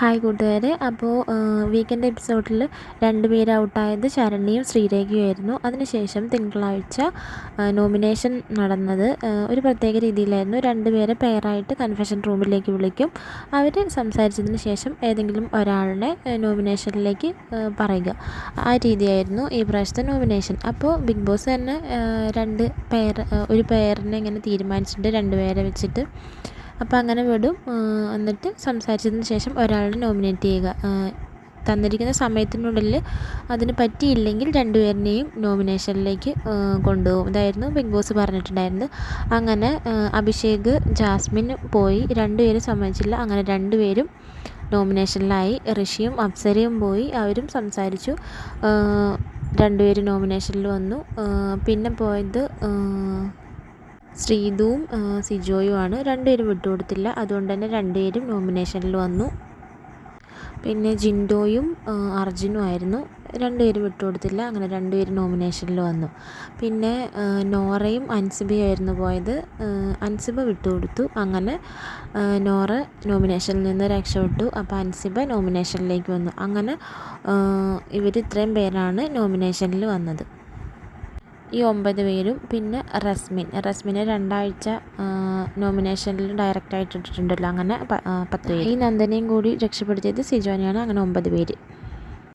Hi കൂട്ടുകാരെ. അപ്പോൾ weekend എപ്പിസോഡിൽ രണ്ട് രണ്ടുപേര് ഔട്ടായത് ശരണ്യയും ശ്രീരേഖയുമായിരുന്നു അതിനുശേഷം തിങ്കളാഴ്ച നോമിനേഷൻ നടന്നത് ഒരു പ്രത്യേക രീതിയിലായിരുന്നു. രണ്ടുപേരെ പെയറായിട്ട് കൺഫെഷൻ റൂമിലേക്ക് വിളിക്കും. അവർ സംസാരിച്ചതിന് ശേഷം ഏതെങ്കിലും ഒരാളുടെ നോമിനേഷനിലേക്ക് പറയുക. ആ രീതിയായിരുന്നു ഈ പ്രാവശ്യത്തെ നോമിനേഷൻ അപ്പോൾ ബിഗ് ബോസ് തന്നെ രണ്ട് പെയർ ഒരു പെയറിനെ ഇങ്ങനെ തീരുമാനിച്ചിട്ടുണ്ട് രണ്ടുപേരെ വെച്ചിട്ട് അപ്പോൾ അങ്ങനെ വിടും. എന്നിട്ട് സംസാരിച്ചതിന് ശേഷം ഒരാളെ നോമിനേറ്റ് ചെയ്യുക. തന്നിരിക്കുന്ന സമയത്തിനുള്ളിൽ അതിന് പറ്റിയില്ലെങ്കിൽ രണ്ടുപേരിനെയും നോമിനേഷനിലേക്ക് കൊണ്ടുപോകും. ഇതായിരുന്നു ബിഗ് ബോസ് പറഞ്ഞിട്ടുണ്ടായിരുന്നത്. അങ്ങനെ അഭിഷേക് ജാസ്മിൻ പോയി രണ്ടുപേരും സമ്മതിച്ചില്ല. അങ്ങനെ രണ്ടുപേരും നോമിനേഷനിലായി ഋഷിയും അപ്സരയും പോയി. അവരും സംസാരിച്ചു. രണ്ടുപേരും നോമിനേഷനിൽ വന്നു. പിന്നെ പോയത് ശ്രീതുവും സിജോയും സിജോയുമാണ്. രണ്ടുപേരും വിട്ടുകൊടുത്തില്ല. അതുകൊണ്ട് തന്നെ രണ്ടുപേരും നോമിനേഷനിൽ വന്നു. പിന്നെ ജിൻഡോയും അർജുനും ആയിരുന്നു. രണ്ടുപേരും വിട്ടുകൊടുത്തില്ല. അങ്ങനെ രണ്ടുപേരും നോമിനേഷനിൽ വന്നു. പിന്നെ നോറയും അൻസിബയും ആയിരുന്നു പോയത്. അൻസിബ വിട്ടുകൊടുത്തു. അങ്ങനെ നോറ നോമിനേഷനിൽ നിന്ന് രക്ഷപ്പെട്ടു. അപ്പോൾ അൻസിബ നോമിനേഷനിലേക്ക് വന്നു. അങ്ങനെ ഇവർ ഇത്രയും പേരാണ് നോമിനേഷനിൽ വന്നത്. ഈ ഒമ്പത് പേരും പിന്നെ റസ്മിൻ. റസ്മിനെ രണ്ടാഴ്ച നോമിനേഷനിൽ ഡയറക്റ്റായിട്ട് ഇട്ടിട്ടുണ്ടല്ലോ. അങ്ങനെ പത്ത് പേര്. ഈ നന്ദനയും കൂടി രക്ഷപ്പെടുത്തിയത് സിജോനെയാണ്. അങ്ങനെ ഒമ്പത് പേര്.